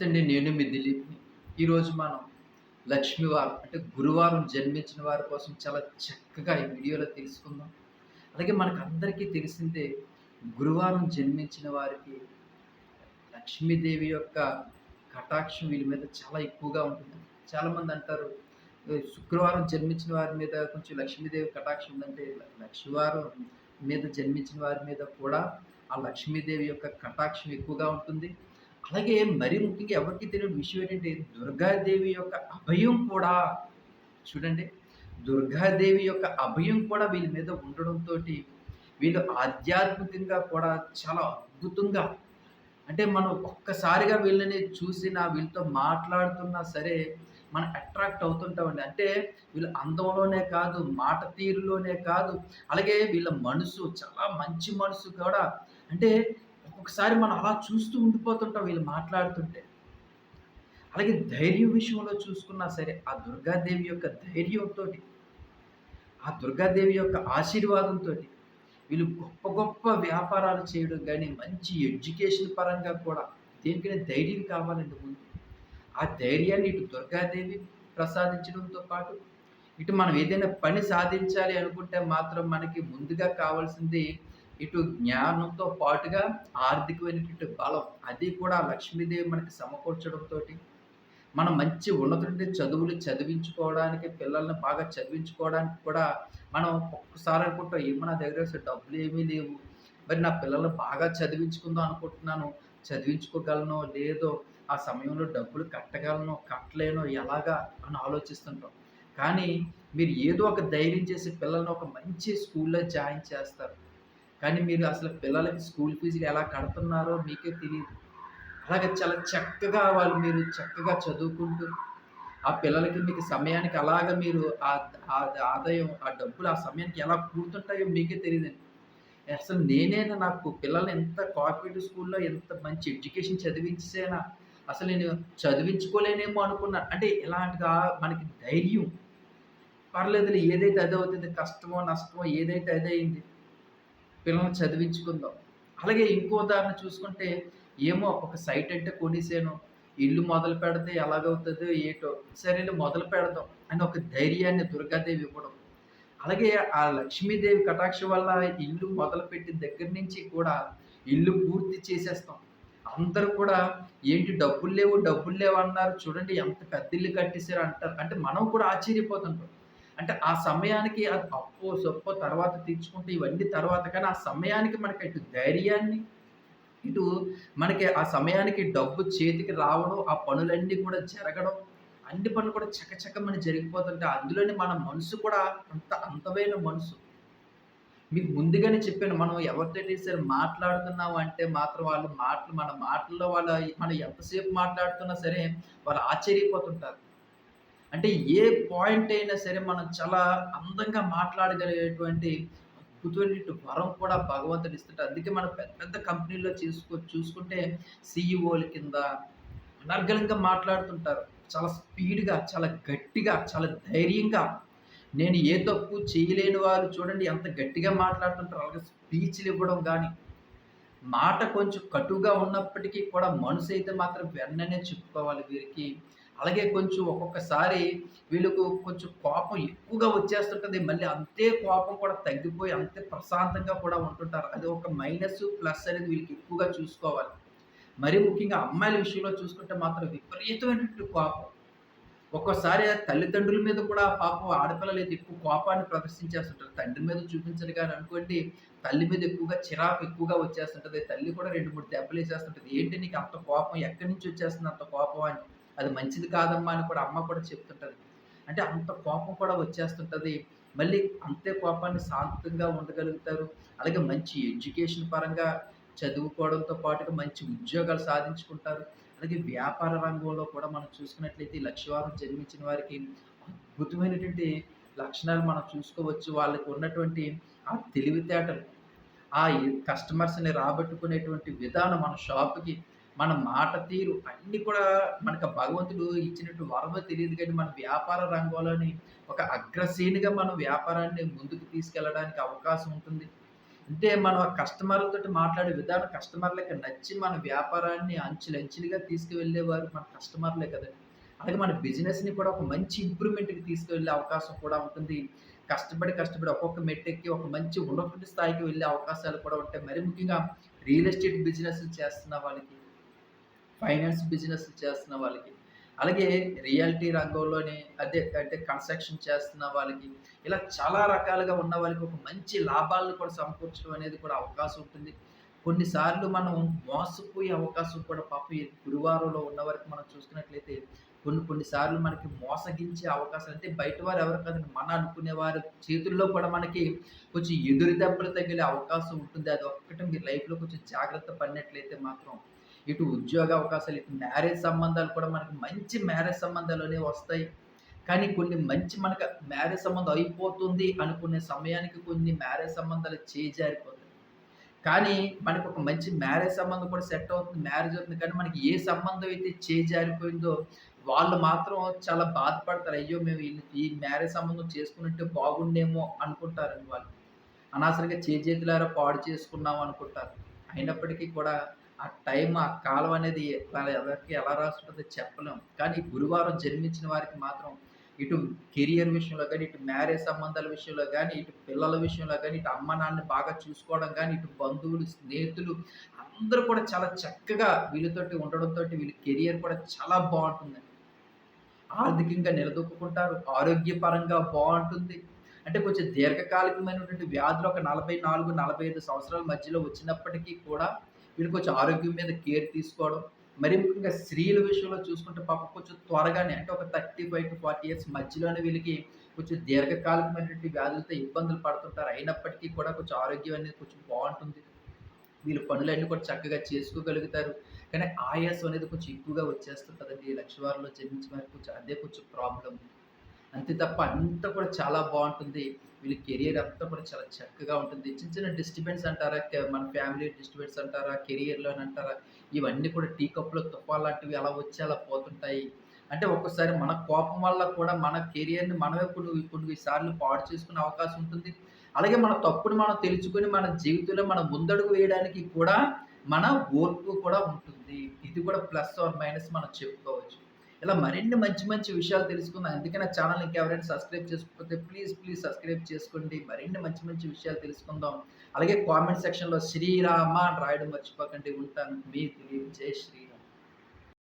నమస్తే అండి నేను మీ దిలీప్ని. ఈరోజు మనం లక్ష్మీవారం అంటే గురువారం జన్మించిన వారి కోసం చాలా చక్కగా ఈ వీడియోలో తెలుసుకుందాం. అలాగే మనకు అందరికీ తెలిసిందే గురువారం జన్మించిన వారికి లక్ష్మీదేవి యొక్క కటాక్షం వీళ్ళ మీద చాలా ఎక్కువగా ఉంటుంది. చాలామంది అంటారు శుక్రవారం జన్మించిన వారి మీద కొంచెం లక్ష్మీదేవి కటాక్షం ఉందంటే లక్ష్మీవారం మీద జన్మించిన వారి మీద కూడా ఆ లక్ష్మీదేవి యొక్క కటాక్షం ఎక్కువగా ఉంటుంది. అలాగే మరి ముఖ్యంగా ఎవరికి తెలియని విషయం ఏంటంటే దుర్గాదేవి యొక్క అభయం కూడా చూడండి. దుర్గాదేవి యొక్క అభయం కూడా వీళ్ళ మీద ఉండడంతో వీళ్ళు ఆధ్యాత్మికంగా కూడా చాలా అద్భుతంగా అంటే మనం ఒక్కసారిగా వీళ్ళని చూసినా వీళ్ళతో మాట్లాడుతున్నా సరే మనం అట్రాక్ట్ అవుతుంటామండి. అంటే వీళ్ళ అందంలోనే కాదు మాట తీరులోనే కాదు అలాగే వీళ్ళ మనసు చాలా మంచి మనసు కూడా. అంటే ఒకసారి మనం అలా చూస్తూ ఉండిపోతుంటాం వీళ్ళు మాట్లాడుతుంటే. అలాగే ధైర్యం విషయంలో చూసుకున్నా సరే ఆ దుర్గాదేవి యొక్క ధైర్యంతో ఆ దుర్గాదేవి యొక్క ఆశీర్వాదంతో వీళ్ళు గొప్ప గొప్ప వ్యాపారాలు చేయడం కానీ మంచి ఎడ్యుకేషన్ పరంగా కూడా దేనికైనా ధైర్యం కావాలండి ముందు ఆ ధైర్యాన్ని ఇటు దుర్గాదేవి ప్రసాదించడంతో పాటు ఇటు మనం ఏదైనా పని సాధించాలి అనుకుంటే మాత్రం మనకి ముందుగా కావాల్సింది ఇటు జ్ఞానంతో పాటుగా ఆర్థికమైనటువంటి బలం అది కూడా లక్ష్మీదేవి మనకి సమకూర్చడంతో మనం మంచి ఉన్నటువంటి చదువులు చదివించుకోవడానికి పిల్లల్ని బాగా చదివించుకోవడానికి కూడా మనం ఒక్కసారి అనుకుంటాం ఏమో నా దగ్గర డబ్బులు ఏమీ లేవు. మరి నా పిల్లల్ని బాగా చదివించుకుందాం అనుకుంటున్నాను. చదివించుకోగలనో లేదో ఆ సమయంలో డబ్బులు కట్టగలనో కట్టలేనో ఎలాగా? అని ఆలోచిస్తుంటాం. కానీ మీరు ఏదో ఒక ధైర్యం చేసి పిల్లల్ని ఒక మంచి స్కూల్లో జాయిన్ చేస్తారు. కానీ మీరు అసలు పిల్లలకి స్కూల్ ఫీజులు ఎలా కడుతున్నారో మీకే తెలియదు అలాగే చాలా చక్కగా వాళ్ళు మీరు చక్కగా చదువుకుంటూ ఆ పిల్లలకి మీకు సమయానికి అలాగ మీరు ఆ ఆదాయం ఆ డబ్బులు ఆ సమయానికి ఎలా కూడుతుంటాయో మీకే తెలియదండి అసలు నేనైనా నాకు పిల్లల్ని ఎంత కోఆపరేటివ్ స్కూల్లో ఎంత మంచి ఎడ్యుకేషన్ చదివించేనా అసలు నేను చదివించుకోలేనేమో అనుకున్నాను అంటే ఇలాంటిగా మనకి ధైర్యం. పర్లేదులే ఏదైతే అదవుతుంది అవుతుంది కష్టమో నష్టమో ఏదైతే అదే అయింది పిల్లల్ని చదివించుకుందాం. అలాగే ఇంకో ఉదాహరణ చూసుకుంటే ఏమో ఒక సైట్ అంటే కొనేసాను. ఇల్లు మొదలు పెడితే ఎలాగవుతుందో ఏటో. సరే మొదలు పెడదాం అని ఒక ధైర్యాన్ని దుర్గాదేవి ఇవ్వడం. అలాగే ఆ లక్ష్మీదేవి కటాక్ష వల్ల ఇల్లు మొదలుపెట్టిన దగ్గర నుంచి కూడా ఇల్లు పూర్తి చేసేస్తాం. అందరూ కూడా ఏంటి డబ్బులు లేవు డబ్బులు లేవు అన్నారు. చూడండి ఎంత పెద్ద ఇల్లు కట్టేశారు అంటారు. అంటే మనం కూడా ఆశ్చర్యపోతుంటాం. అంటే ఆ సమయానికి అది అప్పో సొప్పో తర్వాత తీర్చుకుంటే ఇవన్నీ తర్వాత కానీ ఆ సమయానికి మనకి ఇటు ధైర్యాన్ని ఇటు మనకి ఆ సమయానికి డబ్బు చేతికి రావడం ఆ పనులన్నీ కూడా జరగడం అన్ని పనులు కూడా చకచకమని జరిగిపోతుంటే అందులోనే మన మనసు కూడా అంత అంతమైన మనసు. మీకు ముందుగానే చెప్పాను మనం ఎవరితో సరే మాట్లాడుతున్నాం అంటే మాత్రం వాళ్ళు మాటలు మన మాటల్లో వాళ్ళ మనం ఎంతసేపు మాట్లాడుతున్నా సరే వాళ్ళు ఆశ్చర్యపోతుంటారు. అంటే ఏ పాయింట్ అయినా సరే మనం చాలా అందంగా మాట్లాడగలిగేటువంటి అద్భుతమైన వరం కూడా భగవంతుడు ఇస్తుంటారు అందుకే మనం పెద్ద పెద్ద కంపెనీల్లో చూసుకో చూసుకుంటే సిఇఓల కింద అనర్గళంగా మాట్లాడుతుంటారు. చాలా స్పీడ్గా చాలా గట్టిగా చాలా ధైర్యంగా. నేను ఏ తప్పు చేయలేని వారు చూడండి ఎంత గట్టిగా మాట్లాడుతుంటారు. అలాగే స్పీచ్లు ఇవ్వడం కానీ మాట కొంచెం కటుగా ఉన్నప్పటికీ కూడా మనసు అయితే మాత్రం వెన్ననే చెప్పుకోవాలి వీరికి. అలాగే కొంచెం ఒక్కొక్కసారి వీళ్ళకు కొంచెం కోపం ఎక్కువగా వచ్చేస్తుంటుంది. మళ్ళీ అంతే కోపం కూడా తగ్గిపోయి అంతే ప్రశాంతంగా కూడా ఉంటుంటారు. అది ఒక మైనస్ ప్లస్ అనేది వీళ్ళకి ఎక్కువగా చూసుకోవాలి. మరీ ముఖ్యంగా అమ్మాయిల విషయంలో చూసుకుంటే మాత్రం విపరీతమైనటువంటి కోపం. ఒక్కోసారి తల్లిదండ్రుల మీద కూడా పాపం ఆడపిల్లలు అయితే ఎక్కువ కోపాన్ని ప్రదర్శించేస్తుంటారు. తండ్రి మీద చూపించరు కానీ అనుకోండి తల్లి మీద ఎక్కువగా చిరాకు ఎక్కువగా వచ్చేస్తుంటుంది. తల్లి కూడా రెండు మూడు దెబ్బలు వేసేస్తుంటుంది ఏంటి నీకు అంత కోపం? ఎక్కడి నుంచి వచ్చేస్తుంది అంత కోపం అని? అది మంచిది కాదమ్మా అని కూడా అమ్మ కూడా చెప్తుంటుంది. అంటే అంత కోపం కూడా వచ్చేస్తుంటుంది. మళ్ళీ అంతే కోపాన్ని శాంతంగా ఉండగలుగుతారు. అలాగే మంచి ఎడ్యుకేషన్ పరంగా చదువుకోవడంతో పాటుగా మంచి ఉద్యోగాలు సాధించుకుంటారు. అలాగే వ్యాపార రంగంలో కూడా మనం చూసుకున్నట్లయితే లక్ష్యవారం జన్మించిన వారికి అద్భుతమైనటువంటి లక్షణాలు మనం చూసుకోవచ్చు. వాళ్ళకి ఉన్నటువంటి ఆ తెలివితేటలు ఆ కస్టమర్స్ని రాబట్టుకునేటువంటి విధానం మన షాప్కి మన మాట తీరు అన్నీ కూడా మనకు భగవంతుడు ఇచ్చినట్టు వరమో తెలియదు కానీ మన వ్యాపార రంగంలోని ఒక అగ్రశ్రేణిగా మన వ్యాపారాన్ని ముందుకు తీసుకెళ్ళడానికి అవకాశం ఉంటుంది అంటే మనం ఆ కస్టమర్లతోటి మాట్లాడే విధానం కస్టమర్లకి నచ్చి మన వ్యాపారాన్ని అంచులంచులుగా తీసుకువెళ్ళేవారు మన కస్టమర్లే కదండి అలాగే మన బిజినెస్‌ని కూడా ఒక మంచి ఇంప్రూవ్‌మెంట్‌కి తీసుకువెళ్ళే అవకాశం కూడా ఉంటుంది. కష్టపడి, కష్టపడి ఒక్కొక్క మెట్టెక్కి ఒక మంచి ఉన్నత స్థాయికి వెళ్ళే అవకాశాలు కూడా ఉంటాయి. మరి ముఖ్యంగా రియల్ ఎస్టేట్ బిజినెస్ చేస్తున్న వాళ్ళకి, ఫైనాన్స్ బిజినెస్ చేస్తున్న వాళ్ళకి, అలాగే రియాలిటీ రంగంలోని అదే అంటే కన్‌స్ట్రక్షన్ చేస్తున్న వాళ్ళకి, ఇలా చాలా రకాలుగా ఉన్న వాళ్ళకి ఒక మంచి లాభాలను కూడా సమకూర్చడం అనేది కూడా అవకాశం ఉంటుంది. కొన్నిసార్లు మనం మోసపోయే అవకాశం కూడా పాపం గురువారంలో ఉన్న వరకు మనం చూసుకున్నట్లయితే కొన్ని కొన్ని సార్లు మనకి మోసగించే అవకాశాలు అంటే బయట వారు ఎవరు కదండి మన అనుకునే వారి చేతుల్లో కూడా మనకి కొంచెం ఎదురు దెబ్బలు తగిలే అవకాశం ఉంటుంది. అది ఒక్కటి మీరు లైఫ్‌లో కొంచెం జాగ్రత్త పడినట్లయితే మాత్రం ఇటు ఉద్యోగ అవకాశాలు, ఇటు మ్యారేజ్ సంబంధాలు కూడా మనకి మంచి మ్యారేజ్ సంబంధాలనేవి వస్తాయి. కానీ కొన్ని మంచి మనకు మ్యారేజ్ సంబంధం అయిపోతుంది అనుకునే సమయానికి కొన్ని మ్యారేజ్ సంబంధాలు చేజారిపోతాయి. కానీ మనకు ఒక మంచి మ్యారేజ్ సంబంధం కూడా సెట్ అవుతుంది. మ్యారేజ్ అవుతుంది. కానీ మనకి ఏ సంబంధం అయితే చేజారిపోయిందో వాళ్ళు మాత్రం చాలా బాధపడతారు. అయ్యో! మేము ఈ మ్యారేజ్ సంబంధం చేసుకున్నట్టే బాగుండేమో అనుకుంటారండి వాళ్ళు. అనవసరంగా చేజేతులారా పాడు చేసుకున్నాం అనుకుంటారు. అయినప్పటికీ కూడా ఆ టైం, ఆ కాలం అనేది వాళ్ళ ఎవరికి ఎలా రాసుంటదో చెప్పలేం. కానీ గురువారం జన్మించిన వారికి మాత్రం ఇటు కెరియర్ విషయంలో కానీ ఇటు మ్యారేజ్ సంబంధాల విషయంలో కానీ ఇటు పిల్లల విషయంలో కానీ ఇటు అమ్మ, నాన్నని బాగా చూసుకోవడం కానీ ఇటు బంధువులు, స్నేహితులు అందరూ కూడా చాలా చక్కగా వీళ్ళతోటి ఉండడంతో వీళ్ళ కెరియర్ కూడా చాలా బాగుంటుంది ఆర్థికంగా నిలదొక్కుకుంటారు. ఆరోగ్యపరంగా బాగుంటుంది అంటే కొంచెం దీర్ఘకాలికమైనటువంటి వ్యాధులు ఒక 44, 45 సంవత్సరాల మధ్యలో వచ్చినప్పటికీ కూడా వీళ్ళు కొంచెం ఆరోగ్యం మీద కేర్ తీసుకోవడం. మరి ముఖ్యంగా స్త్రీల విషయంలో చూసుకుంటే పాప కొంచెం త్వరగానే అంటే ఒక 35-40 ఇయర్స్ మధ్యలోనే వీళ్ళకి కొంచెం దీర్ఘకాలికమైనటువంటి వ్యాధులతో ఇబ్బందులు పడుతుంటారు. అయినప్పటికీ కూడా కొంచెం ఆరోగ్యం అనేది కొంచెం బాగుంటుంది వీళ్ళు పనులన్నీ కూడా చక్కగా చేసుకోగలుగుతారు. కానీ ఆయాసం అనేది కొంచెం ఎక్కువగా వచ్చేస్తుంటదండి. ఈ లక్షవారంలో జన్మించిన వారికి కొంచెం అదే కొంచెం ప్రాబ్లమ్. అంతే తప్ప అంతా కూడా చాలా బాగుంటుంది వీళ్ళ కెరియర్ అంతా కూడా చాలా చక్కగా ఉంటుంది. చిన్న చిన్న డిస్టర్బెన్స్ అంటారా? మన ఫ్యామిలీ డిస్టర్బెన్స్ అంటారా? కెరియర్లో అంటారా ఇవన్నీ కూడా టీ కప్‌లో తుఫాన్ లాంటివి అలా వచ్చి అలా పోతుంటాయి. అంటే ఒక్కోసారి మన కోపం వల్ల కూడా మన కెరియర్‌ని మనమే కొన్ని కొన్ని సార్లు పాడు చేసుకునే అవకాశం ఉంటుంది. అలాగే మన తప్పుని మనం తెలుసుకొని మన జీవితంలో మనం ముందడుగు వేయడానికి కూడా మన ఓర్పు కూడా ఉంటుంది. ఇది కూడా ప్లస్ ఆర్ మైనస్ మనం చెప్పుకోవచ్చు. ఇలా మరిన్ని మంచి మంచి విషయాలు తెలుసుకుందాం. అందుకే నా ఛానల్ ఇంకెవరైనా సబ్స్క్రైబ్ చేసుకోకపోతే ప్లీజ్, ప్లీజ్ సబ్స్క్రైబ్ చేసుకోండి. మరిన్ని మంచి మంచి విషయాలు తెలుసుకుందాం. అలాగే కామెంట్ సెక్షన్‌లో శ్రీరామ అని రాయడం మర్చిపోకండి. ఉంటాను. మీ దిలీప్. జై శ్రీ